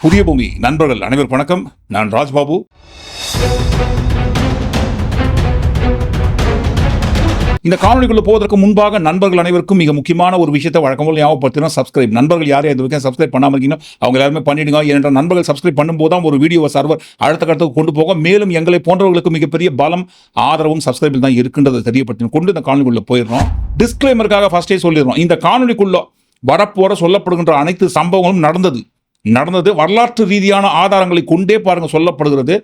புதிய பூமி. நண்பர்கள் அனைவரும் வணக்கம். நான் ராஜ்பாபு. இந்த காணொலிக்குள்ள போவதற்கு முன்பாக நண்பர்கள் அனைவருக்கும் மிக முக்கியமான ஒரு விஷயத்தை வழக்கம் போல் ஞாபகப்படுத்தினா சப்ஸ்கிரைப் நண்பர்கள் யார் இது வரைக்கும் சப்ஸ்கிரைப் பண்ணாம இருக்கீங்க அவங்க எல்லாருமே பண்ணிடுங்க. ஏனென்றால் நண்பர்கள் சப்ஸ்கிரைப் பண்ணும்போது தான் ஒரு வீடியோ சர்வர் அடுத்த கட்டத்துக்கு கொண்டு போக. மேலும் எங்களை போன்றவர்களுக்கு மிகப்பெரிய பலம் ஆதரவும் சப்ஸ்கிரைபில் தான் இருக்கின்றதை தெரியப்படுத்தி கொண்டு இந்த காணொலிக்குள்ளே போயிடுறோம். டிஸ்க்ளைமருக்காக ஃபர்ஸ்டே சொல்லிடுறோம். இந்த காணொலிக்குள்ள வரப்போற சொல்லப்படுகின்ற அனைத்து சம்பவங்களும் நடந்தது. நடந்தது வரலாற்று ரீதியான ஆதாரங்களை கொண்டே பாருங்கள் சொல்லப்படுகிறது.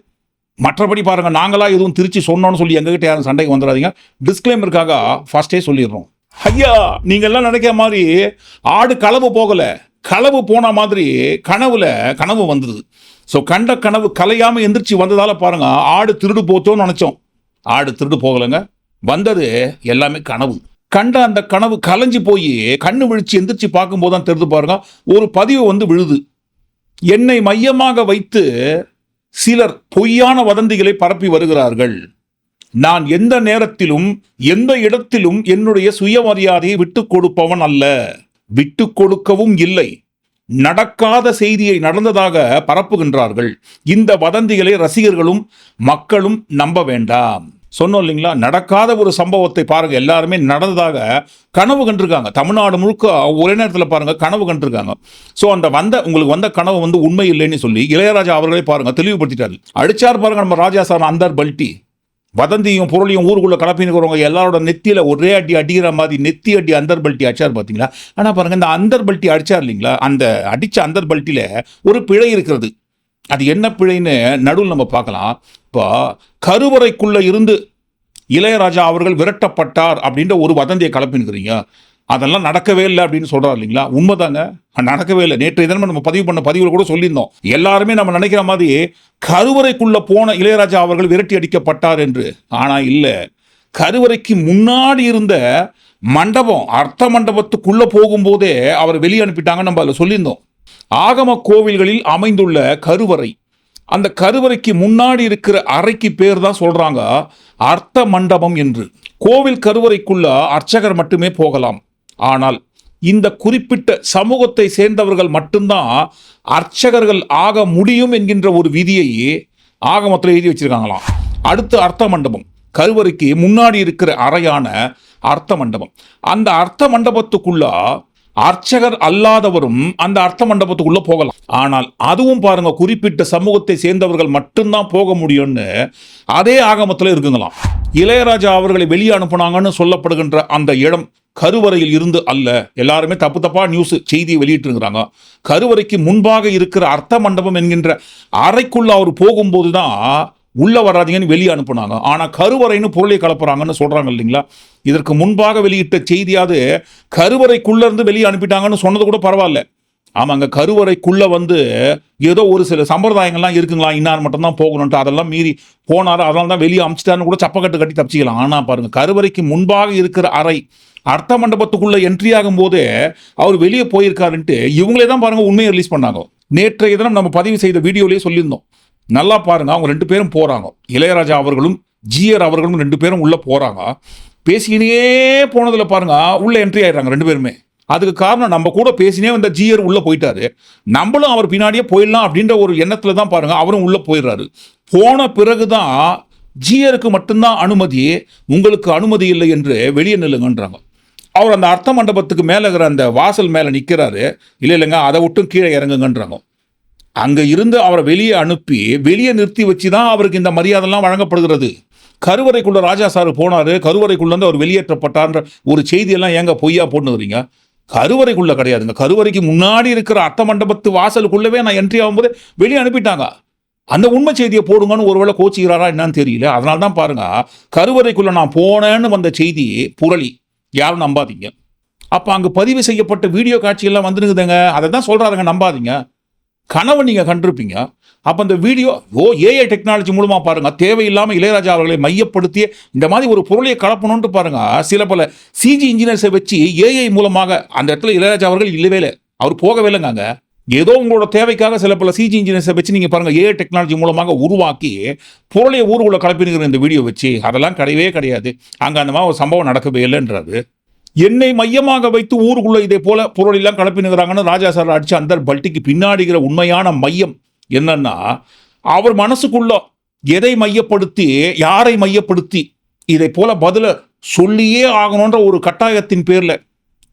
மற்றபடி பாருங்கள் நாங்களாக எதுவும் திருச்சி சொன்னோம்னு சொல்லி எங்ககிட்ட யாரும் சண்டைக்கு வந்துடாதீங்க. டிஸ்க்ளைமருக்காக ஃபர்ஸ்டே சொல்லிடுறோம். ஐயா நீங்கள்லாம் நினைக்கிற மாதிரி ஆடு களவு போகலை. களவு போன மாதிரி கனவுல கனவு வந்தது. ஸோ கண்ட கனவு கலையாமல் எந்திரிச்சு வந்ததால் பாருங்க ஆடு திருடு போச்சோன்னு நினச்சோம். ஆடு திருடு போகலைங்க. வந்தது எல்லாமே கனவு. கண்ட அந்த கனவு கலைஞ்சு போய் கண்ணு விழிச்சு எந்திரிச்சு பார்க்கும்போது தான் தெரிந்து பாருங்க ஒரு பதிவு வந்து விழுது. என்னை மையமாக வைத்து சிலர் பொய்யான வதந்திகளை பரப்பி வருகிறார்கள். நான் எந்த நேரத்திலும் எந்த இடத்திலும் என்னுடைய சுயமரியாதையை விட்டுக் கொடுப்பவன் அல்ல. விட்டுக் கொடுக்கவும் இல்லை. நடக்காத செய்தியை நடந்ததாக பரப்புகின்றார்கள். இந்த வதந்திகளை ரசிகர்களும் மக்களும் நம்ப வேண்டாம். சொன்னோம் இல்லைங்களா? நடக்காத ஒரு சம்பவத்தை பாருங்க. எல்லாருமே நடந்ததாக கனவு கண்டிருக்காங்க. தமிழ்நாடு முழுக்க ஒரே நேரத்தில் பாருங்கள் கனவு கண்டிருக்காங்க. ஸோ அந்த வந்த உங்களுக்கு வந்த கனவு வந்து உண்மை இல்லைன்னு சொல்லி இளையராஜா அவர்களே பாருங்கள் தெளிவுபடுத்திட்டாரு. அடிச்சார் பாருங்க நம்ம ராஜா சார் அந்தர் பல்ட்டி. வதந்தியும் பொருளையும் ஊருக்குள்ளே கலப்பினுக்கிறவங்க எல்லாரோட நெத்தியில் ஒரே அடி அடிக்கிற மாதிரி நெத்தி அடி அந்தர் பல்ட்டி அடிச்சார் பார்த்தீங்களா ஆனால் பாருங்கள் இந்த அந்தர் பல்ட்டி அடிச்சார் இல்லைங்களா? அந்த அடித்த அந்தர் பல்ட்டியில் ஒரு பிழை இருக்கிறது. அது என்ன பிழைன்னு நடுவில் நம்ம பார்க்கலாம். இப்போ கருவறைக்குள்ளே இருந்து இளையராஜா அவர்கள் விரட்டப்பட்டார் அப்படின்ற ஒரு வதந்தியை கலப்பினுக்கிறீங்க அதெல்லாம் நடக்கவே இல்லை அப்படின்னு சொல்கிறார் இல்லைங்களா? உண்மைதாங்க. நடக்கவே இல்லை. நேற்றைய தினமும் நம்ம பதிவு பண்ண பதிவில் கூட சொல்லியிருந்தோம். எல்லாருமே நம்ம நினைக்கிற மாதிரி கருவறைக்குள்ளே போன இளையராஜா அவர்கள் விரட்டி அடிக்கப்பட்டார் என்று. ஆனால் இல்லை. கருவறைக்கு முன்னாடி இருந்த மண்டபம் அர்த்த மண்டபத்துக்குள்ளே போகும்போதே அவர் வெளியே அனுப்பிட்டாங்கன்னு நம்ம அதில் சொல்லியிருந்தோம். ஆகம கோவில்களில் அமைந்துள்ள கருவறை. அந்த கருவறைக்கு முன்னாடி இருக்கிற அறைக்கு பேர் தான் சொல்கிறாங்க அர்த்த மண்டபம் என்று. கோவில் கருவறைக்குள்ள அர்ச்சகர் மட்டுமே போகலாம். ஆனால் இந்த குறிப்பிட்ட சமூகத்தை சேர்ந்தவர்கள் மட்டும்தான் அர்ச்சகர்கள் ஆக முடியும் என்கின்ற ஒரு விதியை ஆகமத்தில் எழுதி வச்சிருக்காங்களாம். அடுத்து அர்த்த மண்டபம். கருவறைக்கு முன்னாடி இருக்கிற அறையான அர்த்த மண்டபம். அந்த அர்த்த மண்டபத்துக்குள்ள அர்ச்சகர் அல்லாதவரும் அந்த அர்த்த மண்டபத்துக்குள்ள போகலாம். ஆனால் அதுவும் பாருங்க குறிப்பிட்ட சமூகத்தை சேர்ந்தவர்கள் மட்டும்தான் போக முடியும்னு அதே ஆகமத்தில் இருக்குங்களாம். இளையராஜா அவர்களை வெளியே அனுப்புனாங்கன்னு சொல்லப்படுகின்ற அந்த இடம் கருவறையில் இருந்து அல்ல. எல்லாருமே தப்பு தப்பா நியூஸ் செய்தியை வெளியிட்டிருக்கிறாங்க. கருவறைக்கு முன்பாக இருக்கிற அர்த்த மண்டபம் என்கின்ற அறைக்குள்ள அவர் போகும்போது தான் உள்ளே வராதீங்கன்னு வெளியே அனுப்புனாங்க. ஆனால் கருவறைன்னு பொருளை கலப்புறாங்கன்னு சொல்கிறாங்க இல்லைங்களா? இதற்கு முன்பாக வெளியிட்ட செய்தியாவது கருவறைக்குள்ளேருந்து வெளியே அனுப்பிட்டாங்கன்னு சொன்னது கூட பரவாயில்ல. ஆமாங்க கருவறைக்குள்ளே வந்து ஏதோ ஒரு சில சம்பிரதாயங்கள்லாம் இருக்குங்களா? இன்னார் மட்டும்தான் போகணுன்ட்டு அதெல்லாம் மீறி போனார் அதனால தான் வெளியே அமிச்சிட்டாருன்னு கூட சப்பக்கட்டு கட்டி தப்பிச்சிக்கலாம். ஆனால் பாருங்க கருவறைக்கு முன்பாக இருக்கிற அறை அர்த்த மண்டபத்துக்குள்ளே என்ட்ரி ஆகும்போது அவர் வெளியே போயிருக்காருன்ட்டு இவங்களே தான் பாருங்கள் உண்மையை ரிலீஸ் பண்ணாங்க. நேற்றைய தினம் நம்ம பதிவு செய்த வீடியோலேயே சொல்லியிருந்தோம். நல்லா பாருங்க அவங்க ரெண்டு பேரும் போகிறாங்க இளையராஜா அவர்களும் ஜிஆர் அவர்களும் ரெண்டு பேரும் உள்ளே போகிறாங்க பேசிக்கினே போனதில் பாருங்க உள்ளே என்ட்ரி ஆயிடுறாங்க ரெண்டு பேருமே. அதுக்கு காரணம் நம்ம கூட பேசினே வந்த ஜிஆர் உள்ளே போயிட்டாரு. நம்மளும் அவர் பின்னாடியே போயிடலாம் அப்படின்ற ஒரு எண்ணத்தில் தான் பாருங்க அவரும் உள்ளே போயிடுறாரு. போன பிறகு தான் ஜிஆருக்கு மட்டும்தான் அனுமதி உங்களுக்கு அனுமதி இல்லை என்று வெளியே நில்லுங்கன்றாங்க. அவர் அந்த அர்த்த மண்டபத்துக்கு மேலே இருக்கிற அந்த வாசல் மேலே நிற்கிறாரு இல்லை இல்லைங்க அதை விட்டும் கீழே இறங்குங்கன்றாங்க. அங்கே இருந்து அவரை வெளியே அனுப்பி வெளியே நிறுத்தி வச்சு தான் அவருக்கு இந்த மரியாதைலாம் வழங்கப்படுகிறது. கருவறைக்குள்ளே ராஜா சார் போனார். கருவறைக்குள்ளேருந்து அவர் வெளியேற்றப்பட்டார்ன்ற ஒரு செய்தியெல்லாம் ஏங்க பொய்யா போட்டுக்கிறீங்க கருவறைக்குள்ளே கிடையாதுங்க. கருவறைக்கு முன்னாடி இருக்கிற அர்த்த மண்டபத்து வாசலுக்குள்ளவே நான் என்ட்ரி ஆகும்போது வெளியே அனுப்பிட்டாங்க. அந்த உண்மை செய்தியை போடுங்கன்னு ஒருவேளை கோச்சிக்கிறாரா என்னன்னு தெரியல. அதனால தான் பாருங்க கருவறைக்குள்ளே நான் போனேன்னு வந்த செய்தி புரளி. யாரும் நம்பாதீங்க. அப்போ அங்கே பதிவு செய்யப்பட்ட வீடியோ காட்சியெல்லாம் வந்துருக்குதுங்க. அதை தான் சொல்கிறாருங்க நம்பாதீங்க. கனவை நீங்கள் கண்டிருப்பீங்க. அப்போ இந்த வீடியோ ஓ ஏஐ டெக்னாலஜி மூலமாக பாருங்கள் தேவையில்லாமல் இளையராஜா அவர்களை மையப்படுத்திய இந்த மாதிரி ஒரு பொருளையை கலப்பணுன்ட்டு பாருங்கள் சில பல சிஜி இன்ஜினியர்ஸை வச்சு ஏஐ மூலமாக அந்த இடத்துல இளையராஜா அவர்கள் இல்லவே இல்லை. அவர் போகவே இல்லைங்காங்க ஏதோ உங்களோட தேவைக்காக சில பல சிஜி இன்ஜினியர்ஸை வச்சு நீங்கள் பாருங்கள் ஏஐ டெக்னாலஜி மூலமாக உருவாக்கி பொருளையை ஊருக்குள்ள கலப்பினுங்கிற இந்த வீடியோ வச்சு அதெல்லாம் கிடையவே கிடையாது. அங்கே அந்த மாதிரி ஒரு சம்பவம் நடக்கவே இல்லைன்றது என்னை மையமாக வைத்து ஊருக்குள்ள இதே போல பொருள் எல்லாம் கலப்பினுங்கிறாங்கன்னு ராஜா சார் அடிச்சு அந்த பல்ட்டிக்கு பின்னாடிங்கிற உண்மையான மையம் என்னன்னா அவர் மனசுக்குள்ள எதை மையப்படுத்தி யாரை மையப்படுத்தி இதை போல பதில சொல்லியே ஆகணுன்ற ஒரு கட்டாயத்தின் பேர்ல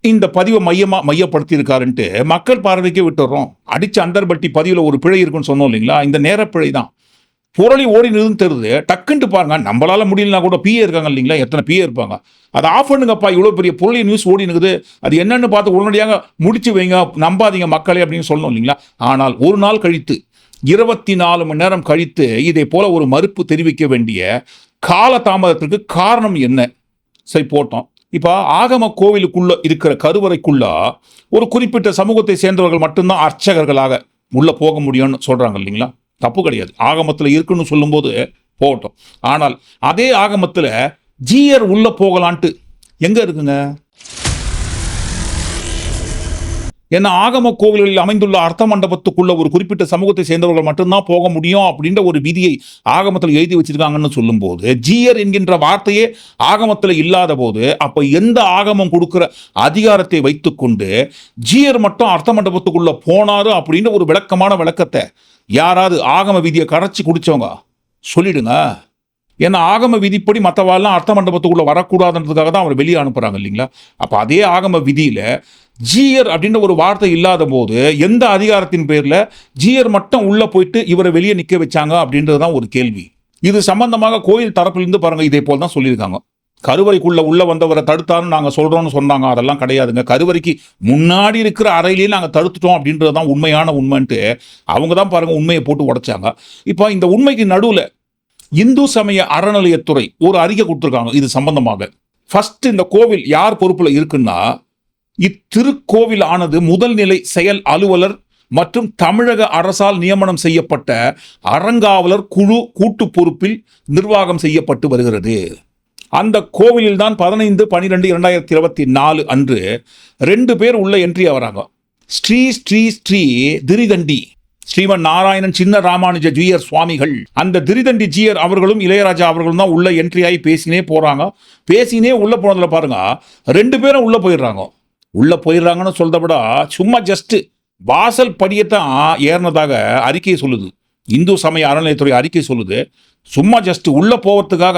இந்த பதிவை மையமா மையப்படுத்தியிருக்காருன்ட்டு மக்கள் பார்வைக்கே விட்டுறோம். அடிச்ச அந்தர்பட்டி பதிவில் ஒரு பிழை இருக்குன்னு சொன்னோம் இல்லைங்களா? இந்த நேரப்பிழை தான் புரளி ஓடினதுன்னு தெரியுது. டக்குன்ட்டு பாருங்க நம்மளால முடியலனா கூட பிஏ இருக்காங்க இல்லைங்களா? எத்தனை பிஏ இருப்பாங்க? அதை ஆஃப் பண்ணுங்கப்பா இவ்வளோ பெரிய புரளி நியூஸ் ஓடினுக்குது அது என்னன்னு பார்த்து உடனடியாக முடிச்சு வைங்க நம்பாதீங்க மக்களே அப்படின்னு சொல்லணும் இல்லைங்களா? ஆனால் ஒரு நாள் கழித்து இருபத்தி நாலு மணி நேரம் கழித்து இதை போல ஒரு மறுப்பு தெரிவிக்க வேண்டிய கால தாமதத்திற்கு காரணம் என்ன? சரி போட்டோம். இப்போ ஆகம கோவிலுக்குள்ள இருக்கிற கருவறைக்குள்ள ஒரு குறிப்பிட்ட சமூகத்தை சேர்ந்தவர்கள் மட்டும்தான் அர்ச்சகர்களாக உள்ள போக முடியும்னு சொல்றாங்க இல்லைங்களா? தப்பு கிடையாது. ஆகமத்தில் இருக்குன்னு சொல்லும்போது போகட்டும். ஆனால் அதே ஆகமத்தில் ஜீயர் உள்ள போகலான்ட்டு எங்கே இருக்குங்க? ஏன்னா ஆகம கோவில்களில் அமைந்துள்ள அர்த்த மண்டபத்துக்குள்ள ஒரு குறிப்பிட்ட சமூகத்தை சேர்ந்தவர்கள் மட்டும்தான் போக முடியும் அப்படின்ற ஒரு விதியை ஆகமத்தில் எழுதி வச்சிருக்காங்கன்னு சொல்லும்போது ஜீயர் என்கின்ற வார்த்தையே ஆகமத்தில் இல்லாத போது அப்போ எந்த ஆகமம் கொடுக்குற அதிகாரத்தை வைத்துக்கொண்டு ஜீயர் மட்டும் அர்த்த மண்டபத்துக்குள்ள போனாரு அப்படின்ற ஒரு விளக்கமான விளக்கத்தை யாராவது ஆகம விதியை கரைச்சி குடிச்சவங்க சொல்லிடுங்க. ஏன்னா ஆகம விதிப்படி மற்றவாள்லாம் அர்த்த மண்டபத்துக்குள்ளே வரக்கூடாதுன்றதுக்காக தான் அவர் வெளியே அனுப்புகிறாங்க இல்லைங்களா? அப்போ அதே ஆகம விதியில் ஜீயர் அப்படின்ற ஒரு வார்த்தை இல்லாத போது எந்த அதிகாரத்தின் பேரில் ஜீயர் மட்டும் உள்ளே போயிட்டு இவரை வெளியே நிற்க வச்சாங்க அப்படின்றது தான் ஒரு கேள்வி. இது சம்பந்தமாக கோயில் தரப்பிலிருந்து பாருங்க இதே போல் தான் சொல்லியிருக்காங்க. கருவறைக்குள்ள உள்ள வந்தவரை தடுத்தான்னு நாங்கள் சொல்கிறோம்னு சொன்னாங்க. அதெல்லாம் கிடையாதுங்க. கருவறைக்கு முன்னாடி இருக்கிற அறையிலேயே நாங்கள் தடுத்துட்டோம் அப்படின்றது தான் உண்மையான உண்மைன்ட்டு அவங்க தான் பாருங்கள் உண்மையை போட்டு உடைச்சாங்க. இப்போ இந்த உண்மைக்கு நடுவில் இந்து சமய அறநிலையத்துறை ஒரு அறிக்கை கொடுத்துருக்காங்க இது சம்பந்தமாக. ஃபர்ஸ்ட் இந்த கோவில் யார் பொறுப்பில் இருக்குன்னா இத்திருக்கோவில் ஆனது முதல் நிலை செயல் அலுவலர் மற்றும் தமிழக அரசால் நியமனம் செய்யப்பட்ட அறங்காவலர் குழு கூட்டு பொறுப்பில் நிர்வாகம் செய்யப்பட்டு வருகிறது. அந்த கோவிலில் தான் பதினைந்து பனிரெண்டு இரண்டாயிரத்தி இருபத்தி நாலு அன்று ரெண்டு பேர் உள்ள என்ட்ரி ஆகிறாங்க ஸ்ரீ ஸ்ரீ ஸ்ரீ திரிதண்டி. ஸ்ரீமன் நாராயணன் சின்ன ராமானுஜ ஜீயர் சுவாமிகள். அந்த திரிதண்டி ஜீயர் அவர்களும் இளையராஜா அவர்களும் தான் உள்ள என்ட்ரி ஆகி பேசினே போகிறாங்க பேசினே உள்ளே போனதில் பாருங்க ரெண்டு பேரும் உள்ளே போயிடுறாங்க. உள்ளே போயிடுறாங்கன்னு சொல்கிறத விட சும்மா ஜஸ்ட்டு வாசல் படியத்தான் ஏறினதாக அறிக்கையை சொல்லுது. இந்து சமய அறநிலையத்துறை அறிக்கை சொல்லுது சும்மா ஜஸ்ட் உள்ளே போகிறதுக்காக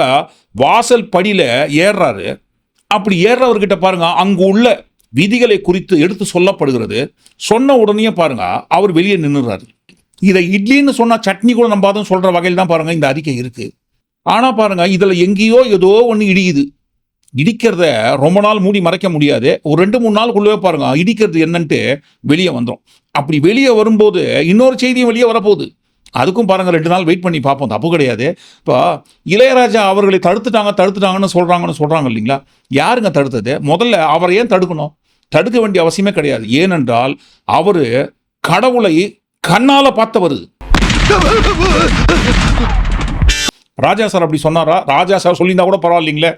வாசல் படியில் ஏறுறாரு. அப்படி ஏறுறவர்கிட்ட பாருங்க அங்கு உள்ள விதிகளை குறித்து எடுத்து சொல்லப்படுகிறது. சொன்ன உடனே பாருங்க அவர் வெளியே நின்றுறாரு இதை இட்லின்னு சொன்னால் சட்னி கூட நம்பாதுன்னு சொல்கிற வகையில் தான் பாருங்கள் இந்த அறிக்கை இருக்குது ஆனால் பாருங்கள் இதில் எங்கேயோ ஏதோ ஒன்று இடியுது. இடிக்கிறத ரொம்ப நாள் மூடி மறைக்க முடியாது. ஒரு ரெண்டு மூணு நாளுக்குள்ளவே பாருங்க இடிக்கிறது என்னன்ட்டு வெளியே வந்துடும் அப்படி வெளியே வரும்போது இன்னொரு செய்தியும் வெளியே வரப்போகுது. அதுக்கும் பாருங்கள் ரெண்டு நாள் வெயிட் பண்ணி பார்ப்போம். தப்பு கிடையாது. இப்போ இளையராஜா அவர்களை தடுத்துட்டாங்க தடுத்துட்டாங்கன்னு சொல்கிறாங்கன்னு சொல்கிறாங்க இல்லைங்களா? யாருங்க தடுத்தது? முதல்ல அவரை ஏன் தடுக்கணும்? தடுக்க வேண்டிய அவசியமே கிடையாது. ஏனென்றால் அவர் கடவுளை கண்ணால் பார்த்தவர். ராஜா சார் அப்படி சொன்னாரா? ராஜா சார் சொல்லியிருந்தா கூட பரவாயில்லைங்களே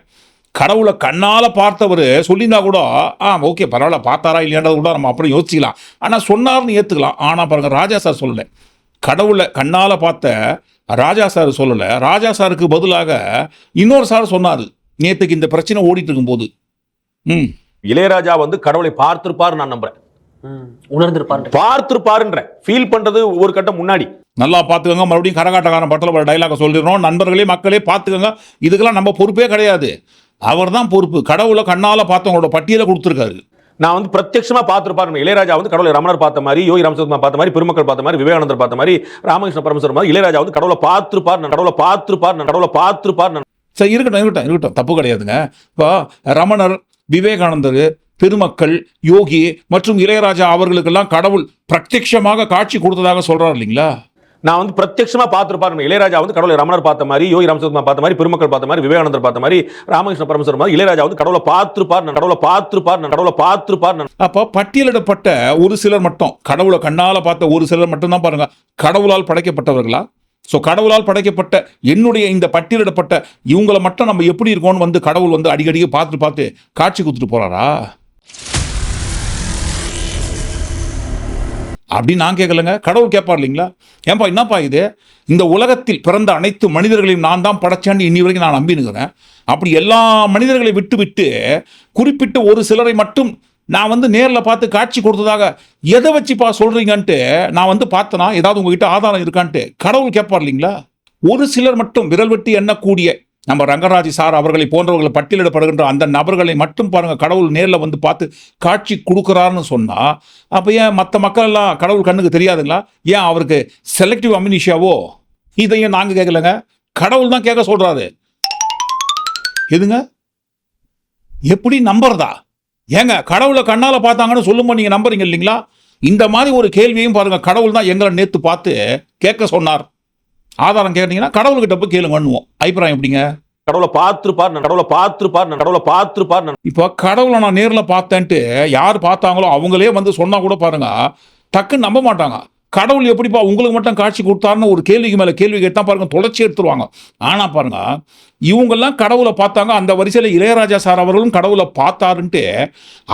கடவுளை கண்ணால் பார்த்தவர் சொல்லியிருந்தா கூட ஆ ஓகே பரவாயில்ல பார்த்தாரா இல்லையான்றது கூட நம்ம அப்புறம் யோசிச்சிக்கலாம். ஆனால் சொன்னார்னு ஏற்றுக்கலாம் ஆனால் பாருங்கள் ராஜா சார் சொல்லலை. கடவுளை கண்ணால பார்த்த ராஜா சார் சொல்லலை. ராஜா சாருக்கு பதிலாக இன்னொரு சார் சொன்னார். நேற்றுக்கு இந்த பிரச்சனை ஓடிட்டு இருக்கும்போது. ம். இளையராஜா வந்து கடவுளை பார்த்திருப்பார் நான் நம்புறேன். ம், உணர்ந்திருப்பார் பார்த்திருப்பாருன்ற. ஃபீல் பண்றது ஒரு கட்டம் முன்னாடி. நல்லா பார்த்துக்கோங்க. மறுபடியும் கரகாட்டக்காரன் படத்தில் ஒரு டைலாக சொல்லிடுறோம் நண்பர்களே மக்களே பார்த்துக்கோங்க. இதுக்கெல்லாம் நம்ம பொறுப்பே கிடையாது. அவர் தான் பொறுப்பு. கடவுளை கண்ணால் பார்த்தவங்களோட பட்டியலை கொடுத்துருக்காரு. நான் வந்து பிரத்யட்சமா பார்த்திருப்பாரு இளையராஜா வந்து கடவுளை ரமணர் பார்த்த மாதிரி யோகி ராமசுகுமார் பார்த்த மாதிரி பெருமக்கள் பார்த்த மாதிரி விவேகானந்தர் பார்த்த மாதிரி ராமகிருஷ்ண பரமேஸ்வரர் மாதிரி இளையராஜா வந்து கடவுளை பார்த்துருப்பார் நான் கடவுளை பார்த்துருப்பார் நான் கடவுளை பார்த்துருப்பார் நான் சரி இருக்கட்டும் இருக்கட்டும் இருக்கட்டும். தப்பு கிடையாதுங்க. இப்போ ரமணர் விவேகானந்தர் பெருமக்கள் யோகி மற்றும் இளையராஜா அவர்களுக்கெல்லாம் கடவுள் பிரத்யட்சமாக காட்சி கொடுத்ததாக சொல்கிறார் இல்லைங்களா? நான் வந்து பிரத்யட்சமா பார்த்திருப்பார் இளையராஜா வந்து கடவுளை ரமணர் பார்த்த மாதிரி யோகி ராமசுகுமார் பார்த்த மாதிரி பெருமக்கள் பார்த்த மாதிரி விவேகானந்தர் பார்த்த மாதிரி ராமகிருஷ்ண பரமசுரம் மாதிரி இளையராஜா வந்து கடவுளை பார்த்துருப்பார் நான் கடவுளை பார்த்துருப்பார் நான் கடவுளை பார்த்துருப்பார் நான் அப்போ பட்டியலிடப்பட்ட ஒரு சிலர் மட்டும் கடவுளை கண்ணால் பார்த்த ஒரு சிலர் மட்டும்தான் பாருங்க. கடவுளால் படைக்கப்பட்டவர்களா? ஸோ கடவுளால் படைக்கப்பட்ட என்னுடைய இந்த பட்டியலிடப்பட்ட இவங்களை மட்டும் நம்ம எப்படி இருக்கோம்னு வந்து கடவுள் வந்து அடிக்கடி பார்த்து பார்த்து காட்சி கொடுத்துட்டு போறாரா? அப்படின்னு நான் கேட்கலங்க கடவுள் கேட்பார் இல்லைங்களா? ஏன்பா என்னப்பா இது? இந்த உலகத்தில் பிறந்த அனைத்து மனிதர்களையும் நான் தான் படைச்சேன்னு இனி வரைக்கும் நான் நம்பினுக்கிறேன். அப்படி எல்லா மனிதர்களை விட்டு விட்டு குறிப்பிட்ட ஒரு சிலரை மட்டும் நான் வந்து நேரில் பார்த்து காட்சி கொடுத்ததாக எதை வச்சுப்பா சொல்கிறீங்கன்ட்டு நான் வந்து பார்த்தனா ஏதாவது உங்ககிட்ட ஆதாரம் இருக்கான்ட்டு கடவுள் கேட்பார் இல்லைங்களா? ஒரு சிலர் மட்டும் விரல் வெட்டி எண்ணக்கூடிய நம்ம ரங்கராஜ் சார் அவர்களை போன்றவர்களை பட்டியலிடப்படுகின்ற அந்த நபர்களை மட்டும் பாருங்கள் கடவுள் நேரில் வந்து பார்த்து காட்சி கொடுக்குறாருன்னு சொன்னால் அப்போ ஏன் மற்ற மக்கள் எல்லாம் கடவுள் கண்ணுக்கு தெரியாதுங்களா? ஏன் அவருக்கு செலக்டிவ் அமினிஷியாவோ இதையும் நாங்கள் கேட்கலங்க கடவுள் தான் கேட்க சொல்கிறாரு எதுங்க? எப்படி நம்புறதா? ஏங்க கடவுளை கண்ணால் பார்த்தாங்கன்னு சொல்லும்போது நீங்கள் நம்புறீங்க இல்லைங்களா? இந்த மாதிரி ஒரு கேள்வியும் பாருங்கள் கடவுள் தான் எங்களை நேற்று பார்த்து கேட்க சொன்னார். ஆதாரம் கேட்டீங்கன்னா கடவுள்கிட்ட போய் கேளுங்கன்னுவோம் அபிப்பிராயம் எப்படிங்க? கடவுளை பார்த்திருப்பார் நான் கடவுளை பார்த்திருப்பார் நான் கடவுளை பார்த்திருப்பார் நான் இப்போ கடவுளை நான் நேரில் பார்த்தேன்ட்டு யார் பார்த்தாங்களோ அவங்களே வந்து சொன்னா கூட பாருங்க டக்குன்னு நம்ப மாட்டாங்க. கடவுள் எப்படிப்பா உங்களுக்கு மட்டும் காட்சி கொடுத்தாருன்னு ஒரு கேள்விக்கு மேலே கேள்வி கேட்டா பாருங்க தொடர்ச்சி எடுத்துருவாங்க. ஆனா பாருங்க இவங்கெல்லாம் கடவுளை பார்த்தாங்க அந்த வரிசையில் இளையராஜா சார் அவர்களும் கடவுளை பார்த்தாருன்ட்டு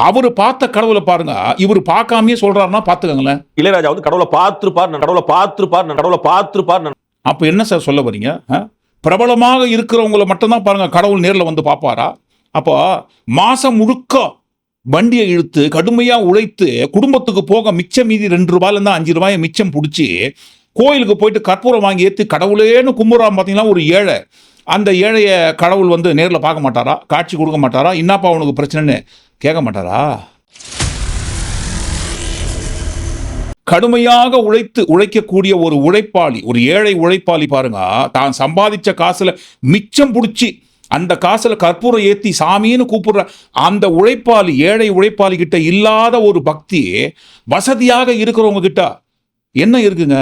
அவர் பார்த்த கடவுளை பாருங்க இவர் பார்க்காமயே சொல்றாருன்னா பார்த்துக்கங்களேன். இளையராஜா வந்து கடவுளை பார்த்திருப்பார் நான் கடவுளை பார்த்திருப்பார் நான் கடவுளை பார்த்திருப்பார் நான் அப்போ என்ன சார் சொல்ல வரீங்க? ஆ? பிரபலமாக இருக்கிறவங்கள மட்டும்தான் பாருங்கள் கடவுள் நேரில் வந்து பார்ப்பாரா அப்போ மாதம் முழுக்க வண்டியை இழுத்து கடுமையாக உழைத்து குடும்பத்துக்கு போக மிச்சம் மீதி ரெண்டு ரூபாயிலேருந்து அஞ்சு ரூபாயை மிச்சம் பிடிச்சி கோயிலுக்கு போயிட்டு கற்பூரம் வாங்கி ஏற்றி கடவுளேன்னு கும்புறான் பார்த்தீங்கன்னா ஒரு ஏழை. அந்த ஏழைய கடவுள் வந்து நேரில் பார்க்க மாட்டாரா? காட்சி கொடுக்க மாட்டாரா? என்னப்பா அவனுக்கு பிரச்சனைன்னு கேட்க மாட்டாரா? கடுமையாக உழைத்து உழைக்கக்கூடிய ஒரு உழைப்பாளி ஒரு ஏழை உழைப்பாளி பாருங்க தான் சம்பாதிச்ச காசுல மிச்சம் பிடிச்சி அந்த காசுல கற்பூரம் ஏத்தி சாமின்னு கூப்பிடுற அந்த உழைப்பாளி ஏழை உழைப்பாளி கிட்ட இல்லாத ஒரு பக்தி வசதியாக இருக்கிறவங்க கிட்ட என்ன இருக்குங்க?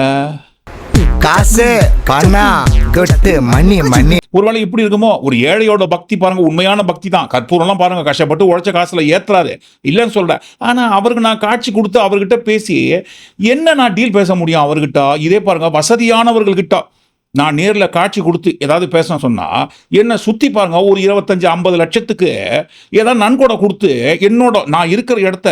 காசு பணம் கொட்டு மணி மணி. ஒருவேளை இப்படி இருக்குமோ? ஒரு ஏழையோட பக்தி பாருங்க உண்மையான பக்தி தான். கற்பூரம்லாம் பாருங்க கஷ்டப்பட்டு உழைச்ச காசுல ஏத்துறாரு. இல்லைன்னு சொல்றேன் ஆனா அவருக்கு நான் காட்சி கொடுத்து அவர்கிட்ட பேசி என்ன நான் டீல் பேச முடியும் அவர்கிட்ட? இதே பாருங்க வசதியானவர்கள்கிட்ட. நான் நேர்ல காட்சி கொடுத்து ஏதாவது பேச சொன்னா என்ன சுத்தி பாருங்க ஒரு இருபத்தஞ்சு ஐம்பது லட்சத்துக்கு ஏதாவது நன்கொடை கொடுத்து என்னோட நான் இருக்கிற இடத்த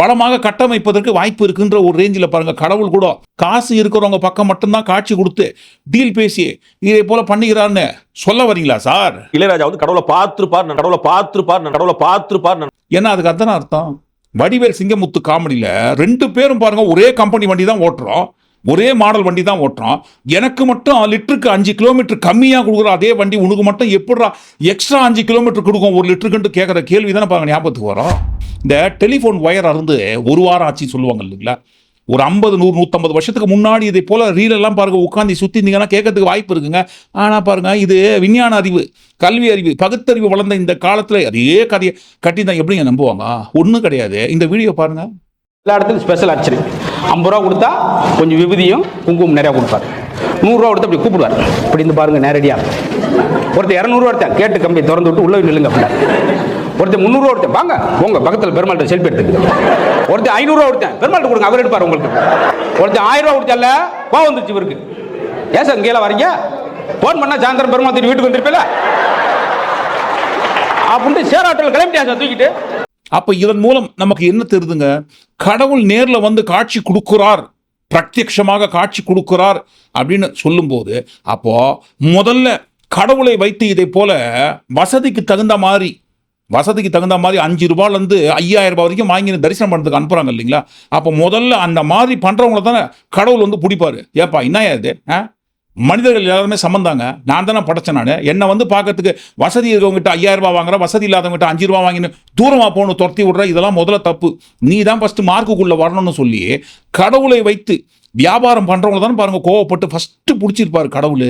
வளமாக கட்டமைப்பதற்கு வாய்ப்பு இருக்குன்ற ஒரு ரேஞ்சில் பாருங்க கடவுள் கூட காசு இருக்கிறவங்க பக்கம் மட்டும்தான் காட்சி கொடுத்து டீல் பேசி இதே போல பண்ணுகிறான்னு சொல்ல வரீங்களா சார்? இளையராஜா வந்து கடவுளை பார்த்திருப்பார் கடவுளை பார்த்திருப்பார் கடவுளை பார்த்திருப்பார் என்ன அதுக்கு அர்த்தம் அர்த்தம். வடிவேல் சிங்கமுத்து காமெடியில ரெண்டு பேரும் பாருங்க ஒரே கம்பெனி வண்டி தான் ஓட்டுறோம். ஒரே மாடல் வண்டி தான் ஓட்டுறோம் எனக்கு மட்டும் லிட்டருக்கு அஞ்சு கிலோமீட்டர் கம்மியாக கொடுக்குற அதே வண்டி உனக்கு மட்டும் எப்படா எக்ஸ்ட்ரா அஞ்சு கிலோமீட்டர் கொடுக்கும் ஒரு லிட்டருக்குன்ட்டு கேட்குற கேள்வி தானே பாருங்க ஞாபகத்துக்கு வரும். இந்த டெலிஃபோன் ஒயர் அருந்து ஒரு வாரம் ஆச்சு சொல்லுவாங்க இல்லைங்களா? ஒரு ஐம்பது நூறு நூற்றம்பது வருஷத்துக்கு முன்னாடி இதை போல் ரீலெல்லாம் பாருங்கள் பாருங்க உட்காந்து சுற்றிருந்தீங்கன்னா கேட்கறதுக்கு வாய்ப்பு இருக்குங்க. ஆனால் பாருங்க இது விஞ்ஞான அறிவு கல்வி அறிவு பகுத்தறிவு வளர்ந்த இந்த காலத்தில் அதே கதையை கட்டி தான் எப்படிங்க நம்புவாங்க? ஒன்றும் கிடையாது. இந்த வீடியோ பாருங்கள் எல்லா இடத்துலையும் ஸ்பெஷல் அர்ச்சனை ஐம்பது ரூபா கொடுத்தா கொஞ்சம் விபூதியும் குங்குமம் நிறையா கொடுப்பார். நூறுரூவா கொடுத்து அப்படி கூப்பிடுவார். இப்படி இருந்து பாருங்க நேரடியாக ஒருத்தர் இரநூறுவா எடுத்தேன். கேட்டு கம்பி திறந்து விட்டு உள்ளே நில்லுங்க அப்படின்னா. ஒருத்தர் முந்நூறுவா எடுத்தேன். வாங்க உங்க பக்கத்தில் பெருமாள்கிட்ட செல்ஃபி எடுத்துக்கு ஒருத்தர் ஐநூறுரூவா கொடுத்தேன். பெருமாள்கிட்ட கொடுங்க அவர் எடுப்பார் உங்களுக்கு. ஒருத்தர் ஆயிரம் ரூபா கொடுத்தல கோவம் வந்துச்சு இவருக்கு. ஏன் சார் இங்கேலாம் வரீங்க? ஃபோன் பண்ணால் சாயந்தரம் பெருமாள் திரும்பி வீட்டுக்கு வந்திருப்பேல? அப்படின்ட்டு சேராட்டில் கிளம்பிட்டேன் சார் தூக்கிட்டு. அப்போ இதன் மூலம் நமக்கு என்ன தெரியுதுங்க கடவுள் நேரில் வந்து காட்சி கொடுக்குறார். பிரத்யக்ஷமாக காட்சி கொடுக்குறார் அப்படின்னு சொல்லும்போது அப்போது முதல்ல கடவுளை வைத்து இதை போல வசதிக்கு தகுந்த மாதிரி வசதிக்கு தகுந்த மாதிரி அஞ்சு ரூபாயிலேருந்து ஐயாயிரம் ரூபாய் வரைக்கும் வாங்கி தரிசனம் பண்ணுறதுக்கு அனுப்புகிறாங்க இல்லைங்களா? அப்போ முதல்ல அந்த மாதிரி பண்ணுறவங்கள தானே கடவுள் வந்து பிடிப்பாரு. ஏப்பா என்ன இது? ஆ? மனிதர்கள் எல்லாருமே சம்மந்தாங்க. நான் தானே படைச்சேன் நான். என்னை வந்து பார்க்கறதுக்கு வசதி இருக்கவங்ககிட்ட ஐயாயிரம் ரூபாய் வாங்குற வசதி இல்லாதவங்ககிட்ட அஞ்சு ரூபா வாங்கினு தூரமாக போகணும் துரத்தி விட்ற இதெல்லாம் முதல்ல தப்பு. நீ தான் ஃபஸ்ட்டு மார்க்குக்குள்ளே வரணும்னு சொல்லி கடவுளை வைத்து வியாபாரம் பண்ணுறவங்க தானே பாருங்க கோவப்பட்டு ஃபஸ்ட்டு பிடிச்சிருப்பாரு கடவுள்.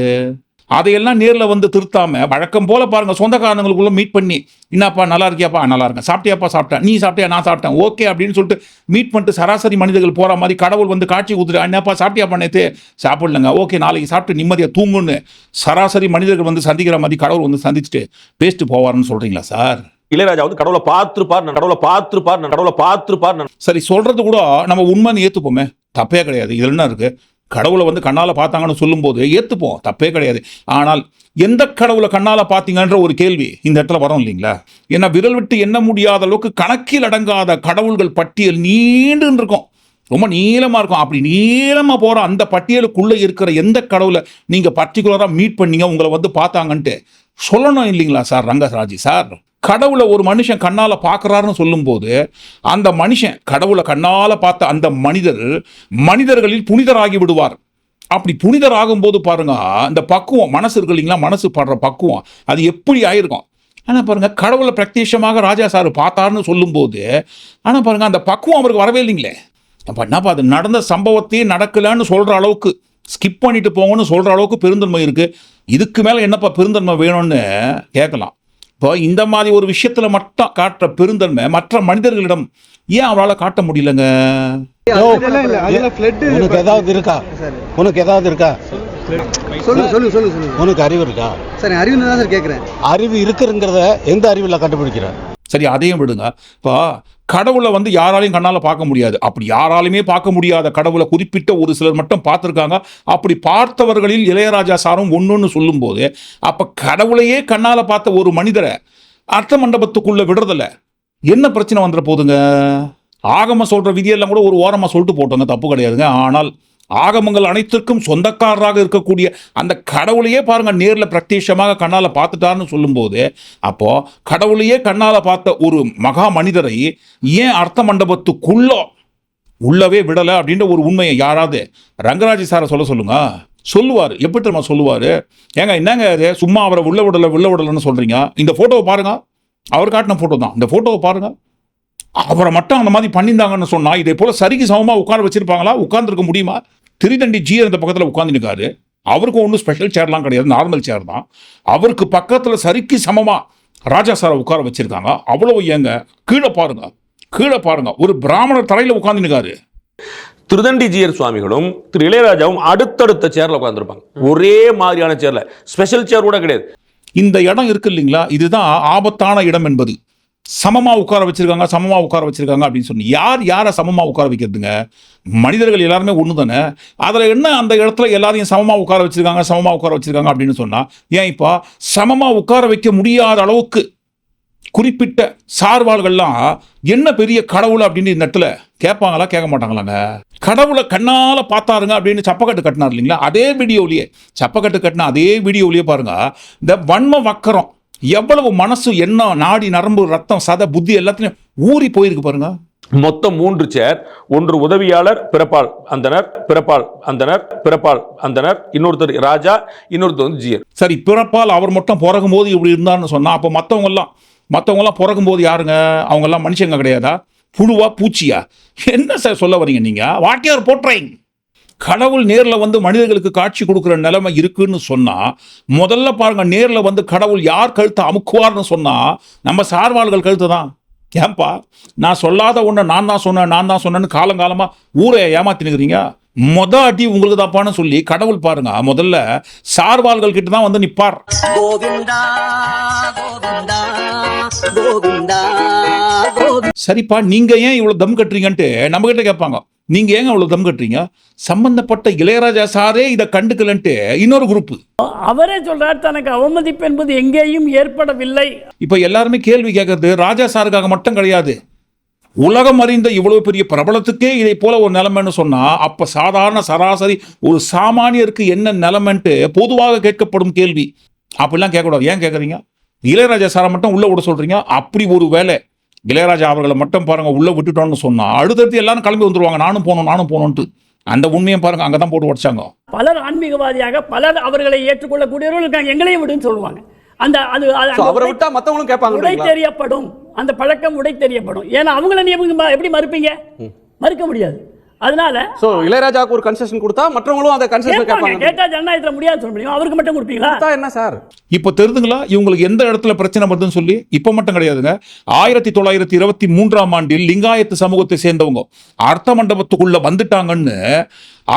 அதையெல்லாம் நேரில் வந்து திருத்தாம வழக்கம் போல பாருங்க சொந்தக்காரங்களுக்குள்ள மீட் பண்ணி என்னப்பா நல்லா இருக்கியாப்பா? நல்லா இருக்கேன். சாப்பிட்டியாப்பா? சாப்பிட்டேன். நீ சாப்பிட்டியா? நான் சாப்பிட்டேன். ஓகே அப்படின்னு சொல்லிட்டு மீட் பண்ணிட்டு சராசரி மனிதர்கள் போற மாதிரி கடவுள் வந்து காட்சி கொடுத்துட்டு என்னப்பா சாப்பிட்டியாப்பா நேத்து? சாப்பிடலங்க. ஓகே நாளைக்கு சாப்பிட்டு நிம்மதியாக தூங்குன்னு. சராசரி மனிதர்கள் வந்து சந்திக்கிற மாதிரி கடவுள் வந்து சந்திச்சுட்டு பேசிட்டு போவாருன்னு சொல்றீங்களா சார்? இளையராஜா வந்து கடவுளை பார்த்திருப்பார் நான் கடவுளை பார்த்திருப்பார் நான் கடவுளை பார்த்திருப்பார் சரி சொல்றது கூட நம்ம உண்மைன்னு ஏத்துப்போமே. தப்பே கிடையாது. இதுல என்ன இருக்கு? கடவுளை வந்து கண்ணால் பார்த்தாங்கன்னு சொல்லும்போது ஏற்றுப்போம் தப்பே கிடையாது. ஆனால் எந்த கடவுளை கண்ணால் பார்த்தீங்கன்ற ஒரு கேள்வி இந்த இடத்துல வரும் இல்லைங்களா? ஏன்னா விரல் விட்டு எண்ண முடியாத அளவுக்கு கணக்கில் அடங்காத கடவுள்கள் பட்டியல் நீண்டுன்னு இருக்கும். ரொம்ப நீளமாக இருக்கும். அப்படி நீளமாக போகிற அந்த பட்டியலுக்குள்ளே இருக்கிற எந்த கடவுளை நீங்கள் பர்டிகுலராக மீட் பண்ணீங்க உங்களை வந்து பார்த்தாங்கன்ட்டு சொல்லணும் இல்லைங்களா சார் ரங்கராஜி சார் கடவுளை ஒரு மனுஷன் கண்ணால் பார்க்கறாருன்னு சொல்லும்போது அந்த மனுஷன் கடவுளை கண்ணால் பார்த்த அந்த மனிதர் மனிதர்களில் புனிதராகி விடுவார். அப்படி புனிதராகும் போது பாருங்க இந்த பக்குவம் மனசு இருக்கு இல்லைங்களா? மனசு படுற பக்குவம் அது எப்படி ஆயிருக்கும்? ஆனால் பாருங்க கடவுளை பிரத்யட்சமாக ராஜா சார் பார்த்தாருன்னு சொல்லும்போது ஆனால் பாருங்க அந்த பக்குவம் அவருக்கு வரவே இல்லைங்களே. அப்போ என்னப்பா அது நடந்த சம்பவத்தையே நடக்கலைன்னு சொல்கிற அளவுக்கு ஸ்கிப் பண்ணிட்டு போங்கன்னு சொல்கிற அளவுக்கு பெருந்தன்மை இருக்குது இதுக்கு மேலே என்னப்பா பெருந்தன்மை வேணும்னு கேட்கலாம். இப்போ இந்த மாதிரி ஒரு விஷயத்தில் மட்டும் காட்டுற பெருந்தன்மை மற்ற மனிதர்களிடம் ஏன் அவரால் காட்ட முடியலங்க? உனக்கு ஏதாவது இருக்கா? உனக்கு ஏதாவது இருக்கா? சொல்லுங்க சொல்லுங்க சொல்லுங்க உனக்கு அறிவு இருக்கா? சார் அறிவு தான் சார் கேட்குறேன் அறிவு இருக்குங்கிறத எந்த அறிவில் கண்டுபிடிக்கிற? சரி அதையும் விடுங்க. இப்போ கடவுளை வந்து யாராலையும் கண்ணால் பார்க்க முடியாது. அப்படி யாராலையுமே பார்க்க முடியாத கடவுளை குறிப்பிட்ட ஒரு சிலர் மட்டும் பார்த்துருக்காங்க. அப்படி பார்த்தவர்களில் இளையராஜா சாரும் ஒன்றுன்னு சொல்லும்போது அப்போ கடவுளையே கண்ணால் பார்த்த ஒரு மனிதரை அர்த்த மண்டபத்துக்குள்ளே விடுறதில்ல. என்ன பிரச்சனை வந்துட போகுதுங்க ஆகம சொல்கிற விதியெல்லாம் கூட ஒரு ஓரமாக சொல்லிட்டு போட்டோங்க தப்பு கிடையாதுங்க. ஆனால் ஆகமங்கள் அனைத்திற்கும் சொந்தக்காரராக இருக்கக்கூடிய அந்த கடவுளையே பாருங்க நேரில் பிரத்யட்சமாக கண்ணால் பார்த்துட்டாருன்னு சொல்லும்போது அப்போ கடவுளையே கண்ணால் பார்த்த ஒரு மகா மனிதரை ஏன் அர்த்த மண்டபத்துக்குள்ளோ உள்ளவே விடலை அப்படின்ற ஒரு உண்மையை யாராவது ரங்கராஜி சாரை சொல்ல சொல்லுங்க. சொல்லுவார். எப்படி தெரியுமா சொல்லுவார்? ஏங்க என்னங்க அது சும்மா அவரை உள்ள விடலை உள்ள விடலைன்னு சொல்கிறீங்க இந்த ஃபோட்டோவை பாருங்கள் அவர் காட்டின ஃபோட்டோ தான். இந்த ஃபோட்டோவை பாருங்கள் அவரை மட்டும் அந்த மாதிரி பண்ணியிருந்தாங்கன்னு சொன்னால் இதே போல் சரிக்கு சமமாக உட்கார வச்சிருப்பாங்களா? உட்கார்ந்துருக்க முடியுமா? திருதண்டி ஜி அந்த பக்கத்தில் உட்காந்துருக்காரு அவருக்கு ஒன்றும் ஸ்பெஷல் சேர்லாம் கிடையாது. நார்மல் சேர் தான். அவருக்கு பக்கத்தில் சரிக்கு சமமா ராஜா சாரை உட்கார வச்சிருக்காங்க. அவ்வளவு ஏங்க? கீழே பாருங்க. கீழே பாருங்க. ஒரு பிராமணர் தலையில உட்காந்துருக்காரு திருதண்டி ஜீயர் சுவாமிகளும் திரு இளையராஜாவும் அடுத்தடுத்த சேர்ல உட்கார்ந்திருப்பாங்க. ஒரே மாதிரியான சேர்ல ஸ்பெஷல் சேர் கூட கிடையாது. இந்த இடம் இருக்கு இல்லைங்களா? இதுதான் ஆபத்தான இடம் என்பது. சமமாக உட்கார வச்சுருக்காங்க சமமாக உட்கார வச்சுருக்காங்க அப்படின்னு சொல்லி. யார் யாரை சமமாக உட்கார வைக்கிறதுங்க? மனிதர்கள் எல்லாருமே ஒன்று தானே அதில் என்ன அந்த இடத்துல எல்லாரையும் சமமாக உட்கார வச்சிருக்காங்க சமமாக உட்கார வச்சிருக்காங்க அப்படின்னு சொன்னால் ஏன் இப்போ சமமாக உட்கார வைக்க முடியாத அளவுக்கு குறிப்பிட்ட சார்பாள்கள்லாம் என்ன பெரிய கடவுள் அப்படின்னு இந்த இடத்துல கேட்பாங்களா கேட்க மாட்டாங்களாங்க? கடவுளை கண்ணால் பார்த்தாருங்க அப்படின்னு சப்பக்கட்டு கட்டினார் இல்லைங்களா? அதே வீடியோலயே சப்பக்கட்டு கட்டின அதே வீடியோலயே பாருங்கள் இந்த வன்ம வக்கரம் எவ்வளவு மனசு எண்ணம் நாடி நரம்பு ரத்தம் சத புத்தி எல்லாத்தையும் ஊறி போயிருக்கு பாருங்க. மொத்தம் மூன்று சேர் ஒன்று உதவியாளர் பிறப்பால் அந்தனர் பிறப்பால் அந்தனர் பிறப்பால் அந்தனர் இன்னொருத்தர் ராஜா இன்னொருத்தர் வந்து ஜியர். சரி பிறப்பால் அவர் மட்டும் பிறக்கும் போது இப்படி இருந்தார்னு சொன்னா அப்போ மற்றவங்கெல்லாம் மற்றவங்கெல்லாம் பிறக்கும் போது யாருங்க? அவங்கெல்லாம் மனுஷங்க கிடையாதா? புழுவா பூச்சியா? என்ன சார் சொல்ல வரீங்க நீங்க? வாட் யூர் போட்ரைங் கடவுள் நேர்ல வந்து மனிதர்களுக்கு காட்சி கொடுக்குற நிலைமை இருக்குன்னு சொன்னா முதல்ல பாருங்க நேர்ல வந்து கடவுள் யார் கழுத்தை அமுக்குவார்னு சொன்னா நம்ம சார்பாள்கள் கழுத்து தான். ஏன்பா? நான் சொல்லாத ஒன்று நான் தான் சொன்னேன் நான் தான் சொன்னேன்னு காலங்காலமா ஊரை ஏமாத்தினுக்கிறீங்க மொத அடி உங்களுக்கு தாப்பான்னு சொல்லி கடவுள் பாருங்க முதல்ல சார்பாள்கள் கிட்ட தான் வந்து நிப்பார். சரிப்பா நீங்க ஏன் இவ்வளவு தம் கட்டுறீங்கன்ட்டு நம்ம கிட்ட கேட்பாங்க. நீங்க ஏங்க இவ்வளவு தம் கட்டுறீங்க? சம்பந்தப்பட்ட இளையராஜா சாரே இதை கண்டுக்கலன்ட்டு இன்னொரு குரூப் அவரே சொல்றார் தனக்கு அவமதிப்பு என்பது எங்கேயும் ஏற்படவில்லை. இப்ப எல்லாருமே கேள்வி கேட்கறது ராஜா சாருக்காக மட்டும் கிடையாது. உலகம் அறிந்த இவ்வளவு பெரிய பிரபலத்துக்கே இதை போல ஒரு நிலைமைன்னு சொன்னா அப்ப சாதாரண சராசரி ஒரு சாமானியருக்கு என்ன நிலைமைன்ட்டு பொதுவாக கேட்கப்படும் கேள்வி. அப்படிலாம் கேட்கக்கூடாது. ஏன் கேட்குறீங்க இளையராஜா சாரை மட்டும் உள்ள விட சொல்றீங்க. அப்படி ஒரு வேலை. இளையராஜா அவர்களை மட்டும் பாருங்க உள்ள விட்டுட்டோம்னு சொன்னா அடுத்தடுத்து எல்லாரும் கிளம்பி வந்துருவாங்க. நானும் போகணும் நானும் போகணுன்ட்டு அந்த உண்மையை பாருங்க அங்கே தான் போட்டு உடைச்சாங்க. பலர் ஆன்மீகவாதியாக பலர் அவர்களை ஏற்றுக்கொள்ளக்கூடியவர்கள் இருக்காங்க. எங்களையும் விடுன்னு சொல்லுவாங்க. அந்த அது அவரை உடை- விட்டா மத்தவங்களும் உடை கேட்பாங்க தெரியப்படும். அந்த பழக்கம் உடை தெரியப்படும். ஏன்னா அவங்கள நீ எப்படி மறுப்பீங்க? மறுக்க முடியாது. அதனால சோ இளையராஜாவுக்கு ஒரு கன்செஷன் கொடுத்தா மற்றவங்களும் அந்த கன்செஷன் கேட்பாங்க. கேட்டா ஜனநாயகத்துல முடியாது சொல்ல முடியும். அவருக்கு மட்டும் கொடுப்பீங்களா? என்ன சார்? இப்போ தெரிதுங்களா? இவங்களுக்கு எந்த இடத்துல பிரச்சனை வருதுன்னு சொல்லி இப்போ மட்டும் கிடையாதுங்க. ஆயிரத்தி தொள்ளாயிரத்தி இருபத்தி மூன்றாம் ஆண்டில் லிங்காயத்து சமூகத்தை சேர்ந்தவங்க அர்த்த மண்டபத்துக்குள்ள வந்துட்டாங்கன்னு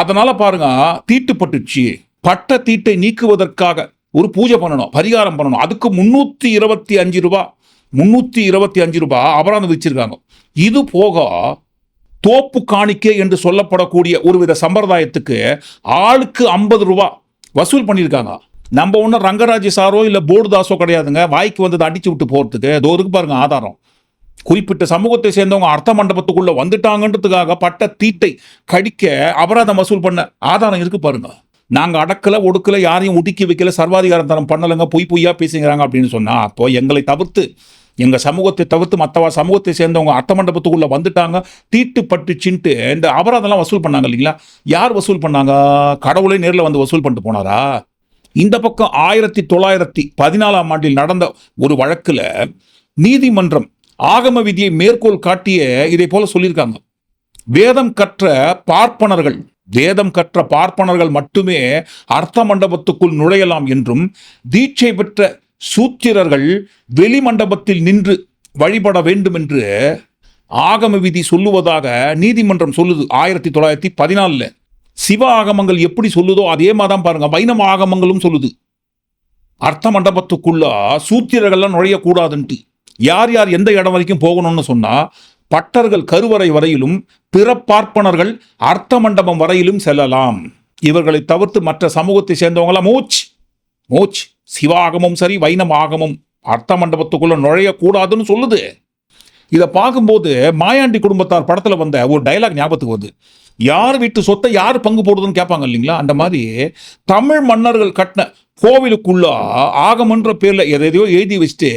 அதனால பாருங்க தீட்டுப்பட்டுச்சு. பட்ட தீட்டை நீக்குவதற்காக ஒரு பூஜை பண்ணணும் பரிகாரம் பண்ணணும். அதுக்கு முன்னூத்தி இருபத்தி அஞ்சு ரூபாய் முன்னூத்தி இருபத்தி அஞ்சு ரூபாய் அபராதம் வச்சிருக்காங்க இது போக தோப்பு காணிக்கை என்று சொல்லப்படக்கூடிய ஒருவித சம்பிரதாயத்துக்கு ஆளுக்கு ஐம்பது ரூபா வசூல் பண்ணியிருக்காங்க. நம்ம ஒன்றும் ரங்கராஜ் சாரோ இல்லை போர்டு கிடையாதுங்க. வாய்க்கு வந்ததை அடித்து விட்டு போகிறதுக்கு இதோ இருக்கு பாருங்கள் ஆதாரம். குறிப்பிட்ட சமூகத்தை சேர்ந்தவங்க அர்த்த மண்டபத்துக்குள்ளே வந்துட்டாங்கன்றதுக்காக பட்ட தீட்டை கடிக்க அபராதம் வசூல் பண்ண ஆதாரம் இருக்கு பாருங்க. நாங்கள் அடக்கலை ஒடுக்கலை யாரையும் ஒடுக்கி வைக்கல சர்வாதிகாரம் தரம் பண்ணலைங்க பொய் பொய்யா பேசுகிறாங்க அப்படின்னு சொன்னால் அப்போ எங்களை தவிர்த்து எங்கள் சமூகத்தை தவிர்த்து மற்றவா சமூகத்தை சேர்ந்தவங்க அர்த்த மண்டபத்துக்குள்ளே வந்துட்டாங்க தீட்டு பட்டுச்சின்ட்டு இந்த அபராதம்லாம் வசூல் பண்ணாங்க இல்லைங்களா? யார் வசூல் பண்ணாங்க? கடவுளே நேரில் வந்து வசூல் பண்ணிட்டு போனாரா? இந்த பக்கம் ஆயிரத்தி தொள்ளாயிரத்தி பதினாலாம் ஆண்டில் நடந்த ஒரு வழக்கில் நீதிமன்றம் ஆகம விதியை மேற்கோள் காட்டிய இதை போல சொல்லியிருக்காங்க. வேதம் கற்ற பார்ப்பனர்கள் வேதம் கற்ற பார்ப்பனர்கள் மட்டுமே அர்த்த மண்டபத்துக்குள் நுழையலாம் என்றும் தீட்சை பெற்ற சூத்திரர்கள் வெளி மண்டபத்தில் நின்று வழிபட வேண்டும் என்று ஆகம விதி சொல்லுவதாக நீதிமன்றம் சொல்லுது ஆயிரத்தி தொள்ளாயிரத்தி பதினாலில். சிவ ஆகமங்கள் எப்படி சொல்லுதோ அதே மாதிரி தான் பாருங்க வைணவ ஆகமங்களும் சொல்லுது. அர்த்த மண்டபத்துக்குள்ள சூத்திரர்கள்லாம் நுழையக்கூடாதுன்ட்டு. யார் யார் எந்த இடம் வரைக்கும் போகணும்னு சொன்னால் பட்டர்கள் கருவறை வரையிலும் பிற பார்ப்பனர்கள் அர்த்த மண்டபம் வரையிலும் செல்லலாம். இவர்களை தவிர்த்து மற்ற சமூகத்தை சேர்ந்தவங்களாம் மூச் மூச் சிவாகமும் சரி வைணவ ஆகமும் அர்த்த மண்டபத்துக்குள்ள நுழையக்கூடாதுன்னு சொல்லுது. இதை பார்க்கும்போது மாயாண்டி குடும்பத்தார் படத்தில் வந்த ஒரு டயலாக் ஞாபகத்துக்கு வருது. யார் வீட்டு சொத்தை யார் பங்கு போடுறதுன்னு கேட்பாங்க இல்லைங்களா? அந்த மாதிரி தமிழ் மன்னர்கள் கட்டின கோவிலுக்குள்ள ஆகமன்ற பேர்ல எதையோ எழுதி வச்சுட்டு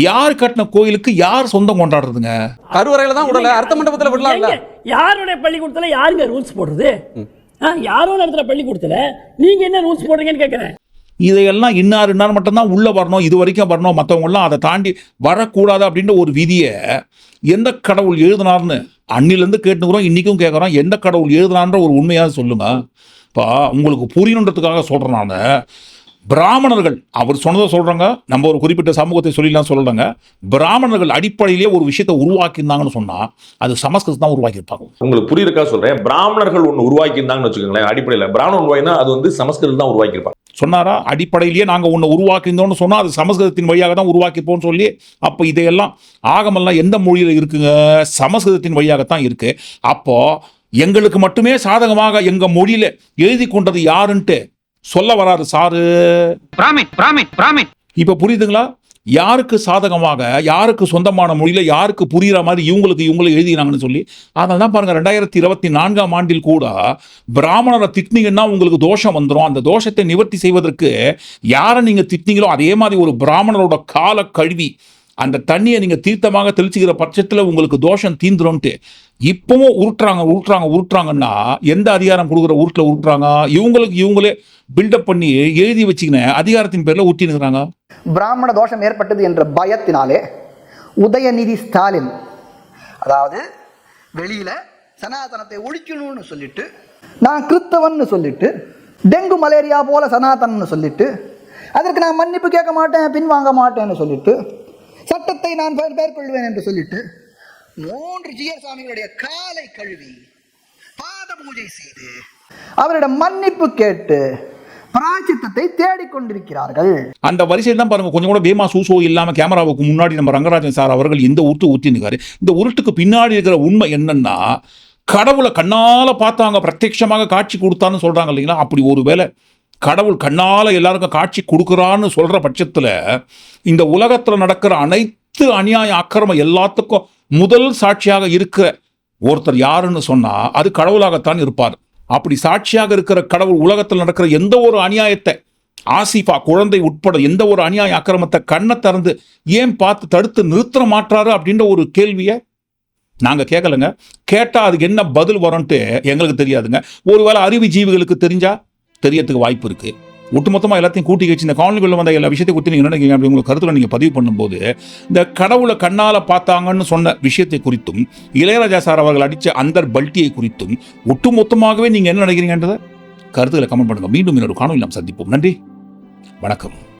யார் கட்டின கோயிலுக்கு யார் சொந்தம் கொண்டாடுறதுங்க? கருவறையில தான் விடல அர்த்த மண்டபத்துல விடலாம்ல? யாருடைய பள்ளிக்கூடத்துல யாருங்க ரூல்ஸ் போடுறது? ஆ, யாரோ நடத்துற பள்ளிக்கூடத்துல நீங்க என்ன ரூல்ஸ் போடுறீங்கன்னு கேட்கிறேன் இதையெல்லாம் இன்னார் இன்னார் மட்டும்தான் உள்ளே வரணும் இது வரைக்கும் வரணும். மற்றவங்களாம் அதை தாண்டி வரக்கூடாது அப்படின்ற ஒரு விதியை எந்த கடவுள் எழுதினார்னு அன்னிலேருந்து கேட்டுக்கிறோம் இன்றைக்கும் கேட்குறோம். எந்த கடவுள் எழுதினார்ன்ற ஒரு உண்மையாக சொல்லுங்கள் இப்போ உங்களுக்கு புரியணுன்றதுக்காக சொல்கிறேன் நான். பிராமணர்கள் அவர் சொன்னதை சொல்கிறாங்க நம்ம ஒரு குறிப்பிட்ட சமூகத்தை சொல்லிலாம் சொல்கிறாங்க பிராமணர்கள் அடிப்படையிலேயே ஒரு விஷயத்தை உருவாக்கியிருந்தாங்கன்னு சொன்னால் அது சமஸ்கிருதம் தான் உருவாக்கியிருப்பாங்க. உங்களுக்கு புரியிருக்கா சொல்கிறேன் பிராமணர்கள் ஒன்று உருவாக்கி இருந்தாங்கன்னு வச்சுக்கோங்களேன் அடிப்படையில். பிராமணன் உருவாக்கினா அது வந்து சமஸ்கிருதம் தான் உருவாக்கியிருப்பாங்க. சொன்னாரா? அடிப்படையிலேயே நாங்கள் ஒன்று உருவாக்கியிருந்தோம்னு சொன்னால் அது சமஸ்கிருதத்தின் வழியாக தான் உருவாக்கிப்போம்னு சொல்லி அப்போ இதையெல்லாம் ஆகமெல்லாம் எந்த மொழியில் இருக்குங்க? சமஸ்கிருதத்தின் வழியாகத்தான் இருக்கு. அப்போ எங்களுக்கு மட்டுமே சாதகமாக எங்க மொழியில எழுதி கொண்டது யாருன்ட்டு சொல்ல வராரு சாரு. இப்போ புரியுதுங்களா? யாருக்கு சாதகமாக யாருக்கு சொந்தமான மொழியில் யாருக்கு புரிகிற மாதிரி இவங்களுக்கு இவங்களை எழுதினாங்கன்னு சொல்லி அதனால தான் பாருங்கள் ரெண்டாயிரத்தி இருபத்தி நான்காம் ஆண்டில் கூட பிராமணரை திட்டினீங்கன்னா உங்களுக்கு தோஷம் வந்துடும் அந்த தோஷத்தை நிவர்த்தி செய்வதற்கு யாரை நீங்கள் திட்டினீங்களோ அதே மாதிரி ஒரு பிராமணரோட கால கழுவி அந்த தண்ணியை நீங்கள் தீர்த்தமாக தெளிச்சுக்கிற பட்சத்தில் உங்களுக்கு தோஷம் தீந்துரும்ட்டு. இப்பவும் உருட்டுறாங்க உருட்டுறாங்க உருட்டுறாங்கன்னா எந்த அதிகாரம் கொடுக்குற உருட்டில் உருட்டுறாங்க? இவங்களுக்கு இவங்களே பில்டப் பண்ணி எழுதி வச்சுக்கின அதிகாரத்தின் பேர்ல ஊட்டினுக்கிறாங்க பிராமண தோஷம் ஏற்பட்டது என்ற பயத்தினாலே உதயநிதி ஸ்டாலின் அதாவது வெளியில் சனாதனத்தை ஒழிக்கணும்னு சொல்லிட்டு நான் கிறித்தவன் சொல்லிட்டு டெங்கு மலேரியா போல சனாதனம்னு சொல்லிட்டு அதற்கு நான் மன்னிப்பு கேட்க மாட்டேன் பின்வாங்க மாட்டேன்னு சொல்லிட்டு சட்டத்தை நான் மேற்கொள்வேன் என்று சொல்லிட்டு மூன்று ஜியர் சுவாமிகளுடைய காலை கழுவி பாத பூஜை செய்து அவரிடம் மன்னிப்பு கேட்டு பிராச்சித்தத்தை தேடிக்கொண்டிருக்கிறார்கள். அந்த வரிசையில் தான் பாருங்க கொஞ்சம் கூட பேமா சூசோ இல்லாம கேமராவுக்கு முன்னாடி நம்ம ரங்கராஜன் சார் அவர்கள் இந்த உருட்டு ஊத்தினுக்காரு. இந்த உருட்டுக்கு பின்னாடி இருக்கிற உண்மை என்னன்னா கடவுளை கண்ணால பார்த்தாங்க பிரத்யட்சமாக காட்சி கொடுத்தான்னு சொல்றாங்க இல்லைங்களா? அப்படி ஒருவேளை கடவுள் கண்ணால எல்லாருக்கும் காட்சி கொடுக்குறான்னு சொல்ற பட்சத்துல இந்த உலகத்துல நடக்கிற அனைத்து அநியாய அக்கிரமம் எல்லாத்துக்கும் முதல் சாட்சியாக இருக்கிற ஒருத்தர் யாருன்னு சொன்னா அது கடவுளாகத்தான் இருப்பார். அப்படி சாட்சியாக இருக்கிற கடவுள் உலகத்தில் நடக்கிற எந்த ஒரு அநியாயத்தை ஆசிஃபா குழந்தை உட்பட எந்த ஒரு அநியாய அக்கிரமத்தை கண்ணை திறந்து ஏன் பார்த்து தடுத்து நிறுத்த மாட்டாரு அப்படின்ற ஒரு கேள்வியை நாங்கள் கேட்கலங்க கேட்டால் அதுக்கு என்ன பதில் வரும்ன்ட்டு எங்களுக்கு தெரியாதுங்க. ஒருவேளை அறிவு ஜீவிகளுக்கு தெரிஞ்சா தெரியறதுக்கு வாய்ப்பு இருக்குது ஒட்டுமொத்தமாக எல்லாத்தையும் கூட்டி வச்சு இந்த காணொலிகளில் வந்த எல்லா விஷயத்தை குறித்து நீங்கள் என்ன அப்படி உங்களுக்கு கருத்தில் நீங்கள் பதிவு பண்ணும்போது இந்த கடவுளை கண்ணால் பார்த்தாங்கன்னு சொன்ன விஷயத்தை குறித்தும் இளையராஜா சார் அவர்கள் அடித்த அந்த பல்ட்டியை குறித்தும் ஒட்டுமொத்தமாகவே நீங்கள் என்ன நினைக்கிறீங்கன்றதை கருத்துக்களை கமெண்ட் பண்ணுங்கள் மீண்டும் இன்னொரு காணொலி நாம் சந்திப்போம். நன்றி. வணக்கம்.